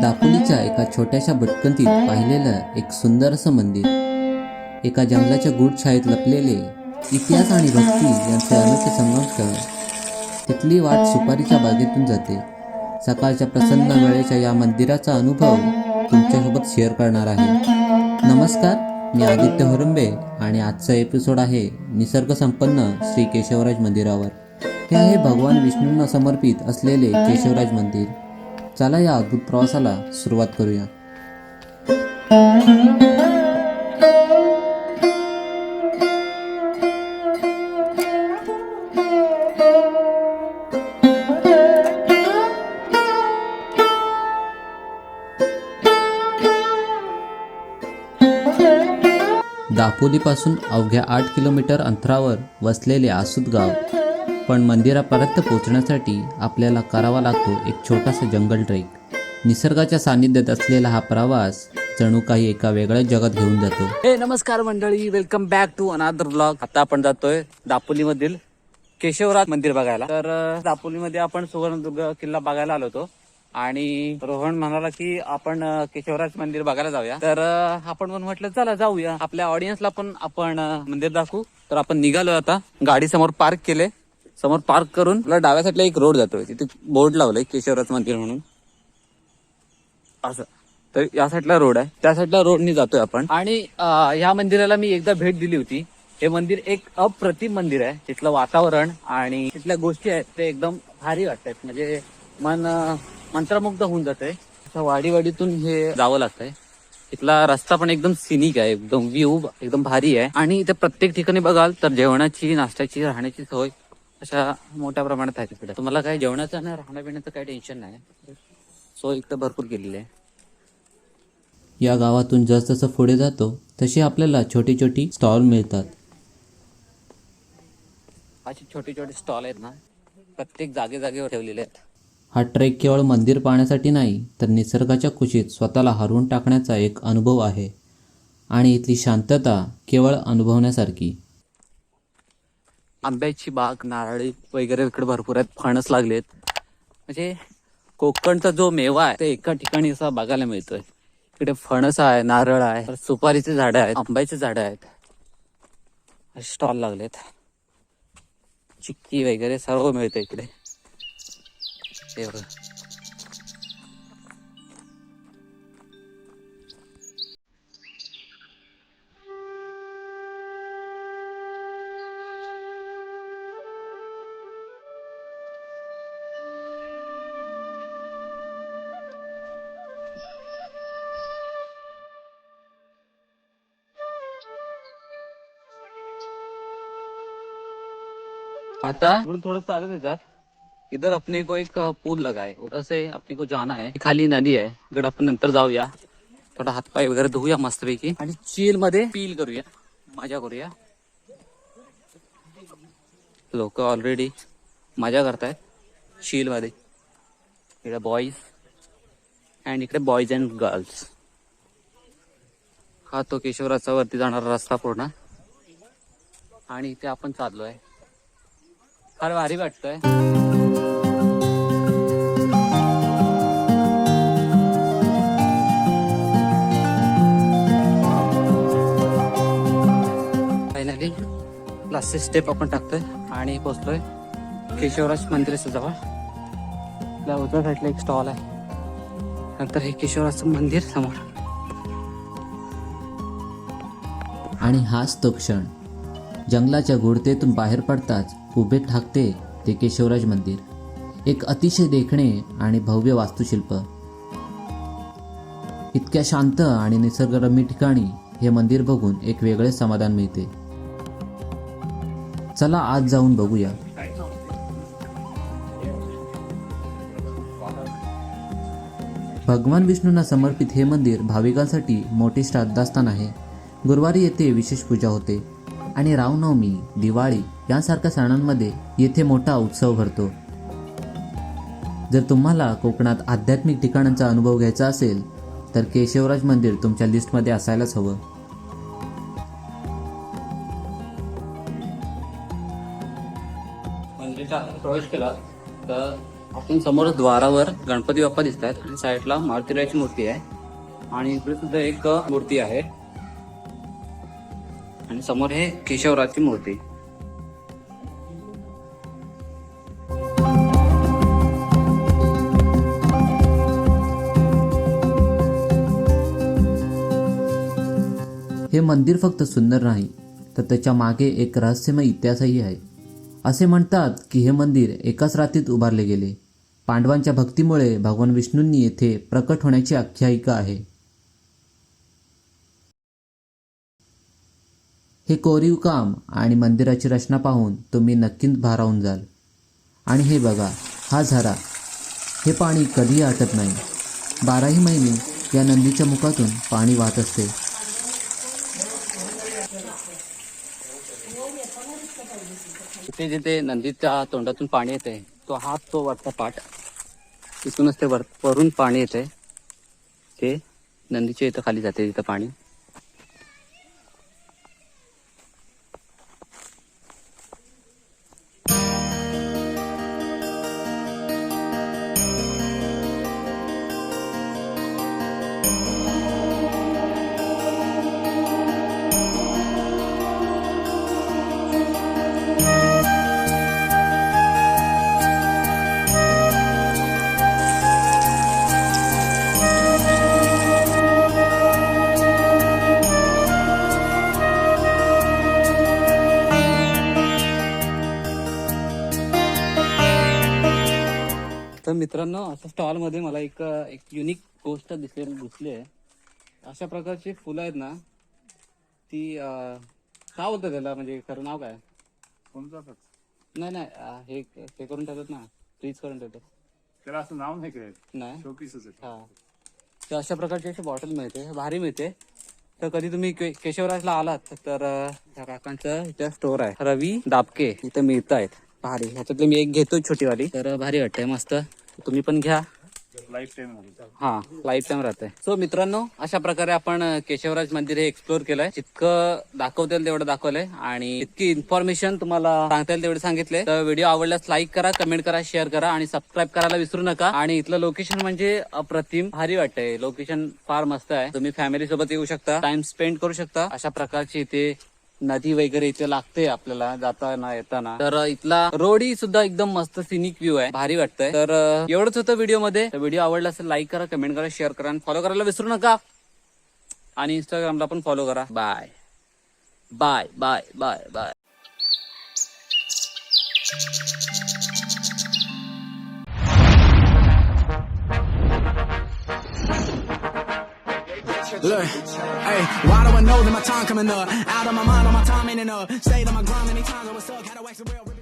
दापोलीच्या एका छोट्याशा भटकंतीत पाहिलेलं एक सुंदर असं मंदिर. एका जंगलाच्या गूढ छायेत लपलेले इतिहास आणि भक्ती यांचे अनोखे संगमस्थळ तिथली वाट सुपारीच्या बागेतून जाते. सकाळच्या प्रसन्न वेळेच्या या मंदिराचा अनुभव तुमच्यासोबत शेअर करणार आहे. नमस्कार. मी आदित्य हरंबे आणि आजचा एपिसोड आहे निसर्गसंपन्न श्री केशवराज मंदिरावर. हे आहे भगवान विष्णूंना समर्पित असलेले केशवराज मंदिर. चला या अद्भुत प्रवासाला सुरुवात करूया. दापोलीपासून अवघ्या आठ किलोमीटर अंतरावर वसलेले आसूद गाव. पण मंदिरापर्यंत पोहोचण्यासाठी आपल्याला करावा लागतो एक छोटासा जंगल ट्रेक. निसर्गाच्या सानिध्यात असलेला हा प्रवास जणू काही एका वेगळ्याच जगात घेऊन जातो. हे नमस्कार मंडळी welcome back to another blog आता आपण जातोय दापोली मधील केशवराज मंदिर बघायला. तर दापोलीमध्ये आपण सुवर्णदुर्ग किल्ला बघायला आलो होतो. आणि रोहन म्हणाला की आपण केशवराज मंदिर बघायला जाऊया. तर आपण पण म्हटलं चला जाऊया. आपल्या ऑडियन्सला पण आपण मंदिर दाखवू. तर आपण निघालो आता. गाडी समोर पार्क केले. समोर पार्क करून आपला डाव्या साईडला एक रोड जातोय. तिथे बोर्ड लावलंय केशवराज मंदिर म्हणून. असं. तर या साईडला रोड आहे. त्या साईडला रोडनी जातोय आपण. आणि या ह्या मंदिराला मी एकदा भेट दिली होती. हे मंदिर एक अप्रतिम मंदिर आहे. तिथलं वातावरण आणि तिथल्या गोष्टी आहेत ते एकदम भारी वाटतात. म्हणजे मन मंत्रमुग्ध होऊन जाते वाडीवाडीतून हे जावं लागतंय. इथला रस्ता पण एकदम सिनिक आहे एकदम व्ह्यू एकदम भारी आहे. आणि इथे प्रत्येक ठिकाणी बघाल तर जेवणाची नाश्त्याची राहण्याची सोय अशा मोठ्या प्रमाणात आहे तिकडे. तुम्हाला काय जेवणाचं आणि राहण्यापिण्याचं काही टेन्शन नाही. सोय इकडे भरपूर केलेली आहे. या गावातून जसजसं पुढे जातो तशी आपल्याला छोटी छोटी स्टॉल मिळतात. अशी छोटे छोटे स्टॉल आहेत ना प्रत्येक जागे जागेवर ठेवलेले आहेत. हा ट्रेक केवळ मंदिर पाहण्यासाठी नाही तर निसर्गाच्या कुशीत स्वतःला हरवून टाकण्याचा एक अनुभव आहे. आणि इथली शांतता केवळ अनुभवण्यासारखी. आंब्याची बाग नारळी वगैरे इकडे भरपूर आहेत फणस लागलेत. म्हणजे कोकणचा जो मेवा आहे ते एका ठिकाणी असा बघायला मिळतोय. इकडे फणस आहे नारळ आहे सुपारीचे झाडं आहेत आंब्याची झाडं आहेत. स्टॉल लागलेत. चिक्की वगैरे सर्व मिळतं इकडे. बघा. आता थोड़ा सा आगे जा इधर अपने को एक पूल लगा है। उधर से अपने को जाना है। खाली नदी आहे इकडे आपण नंतर जाऊया थोडा हातपाय वगैरे धुवूया मस्तपैकी आणि चील मध्ये पील करूया। मजा करूया। लोक ऑलरेडी मजा करतायत चील मध्ये। इकडे बॉईज अँड इकडे बॉईज अँड गर्ल्स हा तो केशवराचा वरती जाणारा रस्ता पूर्ण. आणि इथे आपण चाललोय. फार भारी वाटतंय. फायनली लास्ट स्टेप आपण टाकतोय आणि पोचतोय केशवराज मंदिराच्या जवळ. त्या उजव्या साईडला एक स्टॉल आहे. नंतर हे केशवराजचं मंदिर समोर. आणि हाच तो क्षण. जंगलाच्या गुडतेतून बाहेर पडताच उभे ठाकते ते केशवराज मंदिर. एक अतिशय देखणे आणि भव्य वास्तुशिल्प. इतक्या शांत आणि निसर्गरम्य ठिकाणी हे मंदिर बघून एक वेगळे समाधान मिळते. चला आज जाऊन बघूया. भगवान विष्णूंना समर्पित हे मंदिर भाविकांसाठी मोठे श्रद्धास्थान आहे. गुरुवारी येथे विशेष पूजा होते. आणि रामनवमी दिवाळी यांसारख्या सणांमध्ये येथे मोठा उत्सव भरतो. जर तुम्हाला कोकणात आध्यात्मिक ठिकाणांचा अनुभव घ्यायचा असेल तर केशवराज मंदिर तुमच्या लिस्टमध्ये असायलाच हवं. प्रवेश केला तर आपण समोर द्वारावर गणपती बाप्पा दिसत आहेत आणि साईडला मारुतीरायची मूर्ती आहे. आणि इकडे सुद्धा एक मूर्ती आहे. आणि समोर हे केशवराजची मूर्ती. हे मंदिर फक्त सुंदर नाही तर त्याच्यामागे एक रहस्यमय इतिहासही आहे. असे म्हणतात की हे मंदिर एकाच रात्रीत उभारले गेले. पांडवांच्या भक्तीमुळे भगवान विष्णूंनी येथे प्रकट होण्याची आख्यायिका आहे. हे कोरीव काम आणि मंदिराची रचना पाहून तुम्ही नक्कीच भारावून जाल. आणि हे बघा हा झरा. हे पाणी कधीही आटत नाही. बाराही महिने या नंदीच्या मुखातून पाणी वाहत असते. इथे जिथे नंदीच्या तोंडातून पाणी येते तो हा तो वरचा पाठ. तिथूनच ते वर वरून पाणी येते. ते नंदीच्या इथं खाली जाते तिथं पाणी. मित्रांनो असं स्टॉलमध्ये मला एक एक युनिक गोष्ट दिसली दिसली आहे. अशा प्रकारची फुलं आहेत ना ती काय बोलतात त्याला? म्हणजे खरं नाव काय? नाही नाही अं, हे हे करून ठेवतात ना फ्रीज करून ठेवतात त्याला असं नाव नाही काय नाही. शोपीसच आहे हा. तर अशा प्रकारची अशी बॉटल मिळते भारी मिळते. तर कधी तुम्ही के- केशवराजला आलात तर अं, ह्या काकांचं इथे स्टोर आहे. रवी दाबके इथे मिळत आहेत भारी. ह्याच्यातली मी एक घेतो छोटीवाली. तर भारी वाटतंय मस्त. तुम्ही पण घ्या. लाईफ टाइम हा लाईफ टाइम राहते सो मित्रांनो अशा प्रकारे आपण केशवराज मंदिर हे एक्सप्लोर केलंय. जितकं दाखवता येईल तेवढं दाखवलंय. आणि इतकी इन्फॉर्मेशन तुम्हाला सांगता येईल तेवढे सांगितले. तर व्हिडिओ आवडल्यास लाईक करा कमेंट करा शेअर करा आणि सबस्क्राईब करायला विसरू नका. आणि इथलं लोकेशन म्हणजे अप्रतिम भारी वाटतंय. लोकेशन फार मस्त आहे. तुम्ही फॅमिली सोबत येऊ शकता. टाइम स्पेंड करू शकता. अशा प्रकारची इथे नदी वगैरे इथे लागते आपल्याला जाताना येताना. तर इथला रोडही सुद्धा एकदम मस्त सिनिक व्ह्यू आहे. भारी वाटतंय. तर एवढंच होतं व्हिडिओमध्ये व्हिडिओ आवडला असेल लाईक करा कमेंट करा शेअर करा आणि फॉलो करायला विसरू नका. आणि इंस्टाग्रामला पण फॉलो करा. Bye bye bye bye bye Look, hey, why do I know that my time coming up? Out of my mind, all my time ain't enough. Stayed on my grind many times, I was stuck, had to wax the real.